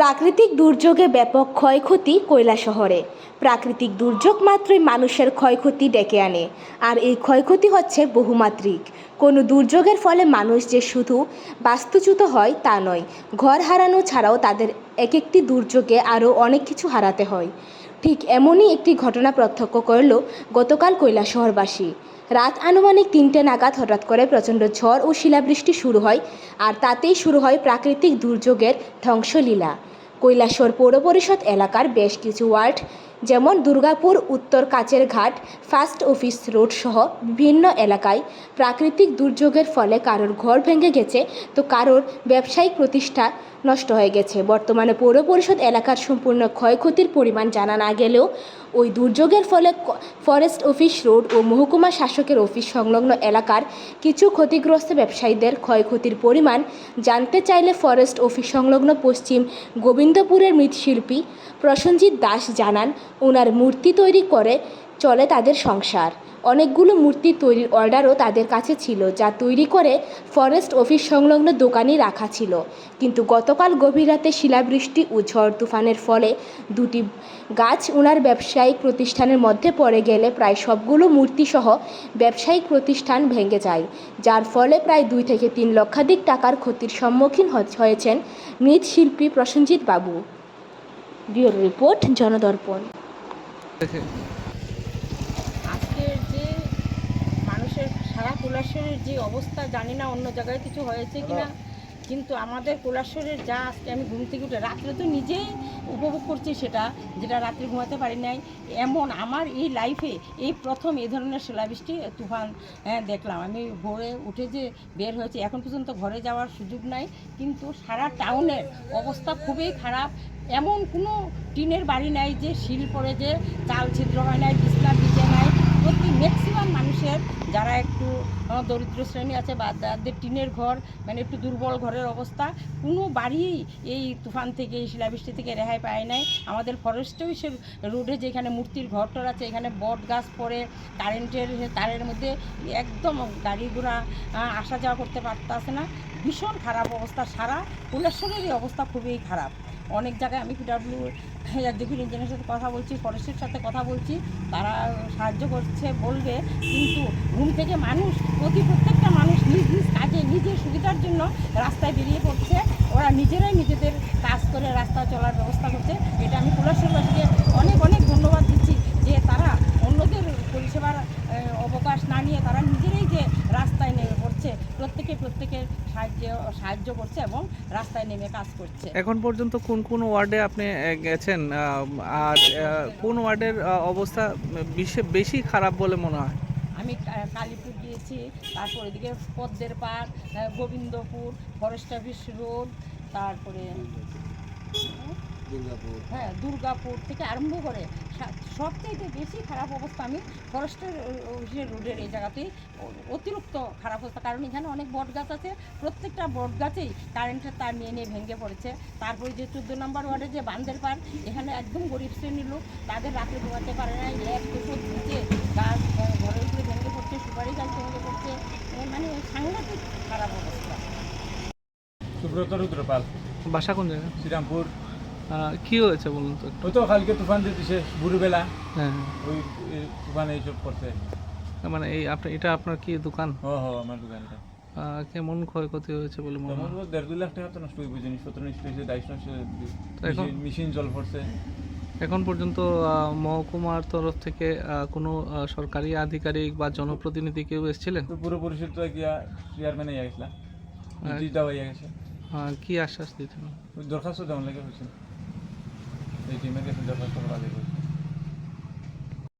প্রাকৃতিক দুর্যোগে ব্যাপক ক্ষয়ক্ষতি কয়লা শহরে প্রাকৃতিক দুর্যোগ মাত্রই মানুষের ক্ষয়ক্ষতি ডেকে আনে, আর এই ক্ষয়ক্ষতি হচ্ছে বহুমাত্রিক। কোনো দুর্যোগের ফলে মানুষ যে শুধু বাস্তুচ্যুত হয় তা নয়, ঘর হারানো ছাড়াও তাদের এক একটি দুর্যোগে আরও অনেক কিছু হারাতে হয়। ঠিক এমনই একটি ঘটনা প্রত্যক্ষ করল গতকাল শহরবাসী রাত আনুমানিক তিনটে নাগাদ হঠাৎ করে প্রচণ্ড ঝড় ও শিলাবৃষ্টি শুরু হয়, আর তাতেই শুরু হয় প্রাকৃতিক দুর্যোগের ধ্বংসলীলা। কৈলাসর পৌর পরিষদ এলাকার বেশ কিছু ওয়ার্ড যেমন দুর্গাপুর, উত্তর কাচের ঘাট, ফার্স্ট অফিস রোড সহ বিভিন্ন এলাকায় প্রাকৃতিক দুর্যোগের ফলে কারোর ঘর ভেঙে গেছে, তো কারোর ব্যবসায়িক প্রতিষ্ঠা নষ্ট হয়ে গেছে। বর্তমানে পৌর পরিষদ এলাকার সম্পূর্ণ ক্ষয়ক্ষতির পরিমাণ জানা না গেলেও ওই দুর্যোগের ফলে ফরেস্ট অফিস রোড ও মহকুমা শাসকের অফিস সংলগ্ন এলাকার কিছু ক্ষতিগ্রস্ত ব্যবসায়ীদের ক্ষয়ক্ষতির পরিমাণ জানতে চাইলে ফরেস্ট অফিস সংলগ্ন পশ্চিম গোবিন্দপুরের মৃৎশিল্পী প্রসেনজিৎ দাস জানান ওনার মূর্তি তৈরি করে চলে তাদের সংসার। অনেকগুলো মূর্তি তৈরির অর্ডারও তাদের কাছে ছিল, যা তৈরি করে ফরেস্ট অফিস সংলগ্ন দোকানে রাখা ছিল। কিন্তু গতকাল গভীর রাতে শিলাবৃষ্টি ও ঝড় তুফানের ফলে দুটি গাছ ওনার ব্যবসায়িক প্রতিষ্ঠানের মধ্যে পড়ে গেলে প্রায় সবগুলো মূর্তিসহ ব্যবসায়িক প্রতিষ্ঠান ভেঙে যায়, যার ফলে প্রায় দুই থেকে তিন লক্ষাধিক টাকার ক্ষতির সম্মুখীন হয়েছেন মৃৎশিল্পী প্রসেনজিৎ বাবু। রিপোর্ট, জনদর্পণ। আজকের যে মানুষের সারা কৈলাসরের যে অবস্থা জানি না অন্য জায়গায় কিছু হয়েছে কিনা। কিন্তু আমাদের কৈলাসরের যা আজকে আমি ঘুম থেকে উঠে রাত্রে তো নিজেই উপভোগ করছি সেটা যেটা রাত্রে ঘুমাতে পারি নাই। এমন আমার এই লাইফে এই প্রথম এই ধরনের শিলাবৃষ্টি তুফান হ্যাঁ, দেখলাম। আমি ভোরে উঠে যে বের হয়েছে এখন পর্যন্ত ঘরে যাওয়ার সুযোগ নাই কিন্তু সারা টাউনের অবস্থা খুবই খারাপ। এমন কোনো টিনের বাড়ি নাই যে শিল পড়ে যে চাল ছিদ্র হয় নাই বিছনা ভিজে নাই প্রতি ম্যাক্সিমাম মানুষের যারা একটু দরিদ্র শ্রেণি আছে বা যাদের টিনের ঘর মানে একটু দুর্বল ঘরের অবস্থা, কোনো বাড়ি এই তুফান থেকে, এই শিলাবৃষ্টি থেকে রেহাই পায় নাই। আমাদের ফরেস্টেও সে রোডে যেখানে মূর্তির ঘরটর আছে, এখানে বট গাছ পড়ে কারেন্টের তারের মধ্যে একদম গাড়ি ঘোড়া আসা যাওয়া করতে পারতেছে না। ভীষণ খারাপ অবস্থা, সারা কৈলাসরেরই অবস্থা খুবই খারাপ। অনেক জায়গায় আমি পিডাব্লিউ এক্সিকিউটিভ ইঞ্জিনিয়ারের সাথে কথা বলছি ফরেস্টের সাথে কথা বলছি, তারা সাহায্য করছে বলবে, কিন্তু ঘুম থেকে মানুষ, প্রতি প্রত্যেকটা মানুষ নিজ নিজ কাজে, নিজের সুবিধার জন্য রাস্তায় বেরিয়ে পড়ছে। ওরা নিজেরাই নিজেদের কাজ করে রাস্তা চলার ব্যবস্থা করছে। এটা আমি কৈলাসরবাসীকে অনেক অনেক ধন্যবাদ দিচ্ছি যে তারা অন্যদের পরিষেবার অবকাশ না নিয়ে তারা নিজেরাই যে রাস্তায় নেমে পড়ছে প্রত্যেকে প্রত্যেকের সাহায্য সাহায্য করছে এবং রাস্তায় নেমে কাজ করছে। এখন পর্যন্ত কোন কোন ওয়ার্ডে আপনি গেছেন? আর কোন ওয়ার্ডের অবস্থা বেশি বেশি খারাপ বলে মনে হয়? আমি কালীপুর গিয়েছি তারপর এদিকে পদ্মের পাড় গোবিন্দপুর ফরেস্ট অফিস রোড তারপরে হ্যাঁ দুর্গাপুর থেকে আরম্ভ করে সবচাইতে বেশি খারাপ অবস্থা আমি ফরেস্টের অফিসের রোডের এই জায়গাতেই অতিরিক্ত খারাপ অবস্থা। কারণ এখানে অনেক বট গাছ আছে প্রত্যেকটা বট গাছেই কারেন্টের তার নিয়ে নিয়ে ভেঙে পড়েছে। তারপরে যে চোদ্দ নম্বর ওয়ার্ডে যে বান্ধের পার এখানে একদম গরিব শ্রেণির লোক তাদের রাতে ঘুমাতে পারে না। ল্যাব নিচে গাছ ঘরের উপরে ভেঙে পড়ছে সুপারি গাছ ভেঙে পড়ছে। মানে সাংঘাতিক খারাপ অবস্থা। সুব্রত রুদ্রপাল। বাসা কোন জায়গায় শ্রীরামপুর। কি হয়েছে বলুন তো। ওই তো কালকে তুফান যে দিছে ভোরবেলা। হ্যাঁ। ওই তুফানে এইসব করছে। হ্যাঁ। মানে এই আপনার এটা আপনার কি দোকান? হ হ আমার দোকানটা। কেমন ক্ষয়ক্ষতি হয়েছে বলে মনে হয়? দেড় দুই লাখ টাকা তো নষ্ট হইব জিনিসপত্র নষ্ট হয়েছে দায়িত্ব নষ্ট এখন? হয়েছে মেশিন জল পড়ছে। এখন পর্যন্ত মহকুমার তরফ থেকে কোনো সরকারি আধিকারিক বা জনপ্রতিনিধি কেউ এসেছিলেন? পুরো পরিষদ গিয়া চেয়ারম্যানে গেছিলাম। ইয়ে গেছে। কি আশ্বাস দিয়েছেন দরখাস্ত দেওয়ার লাগে হয়েছে এই টিমের কাছে দরখাস্ত করা যাবে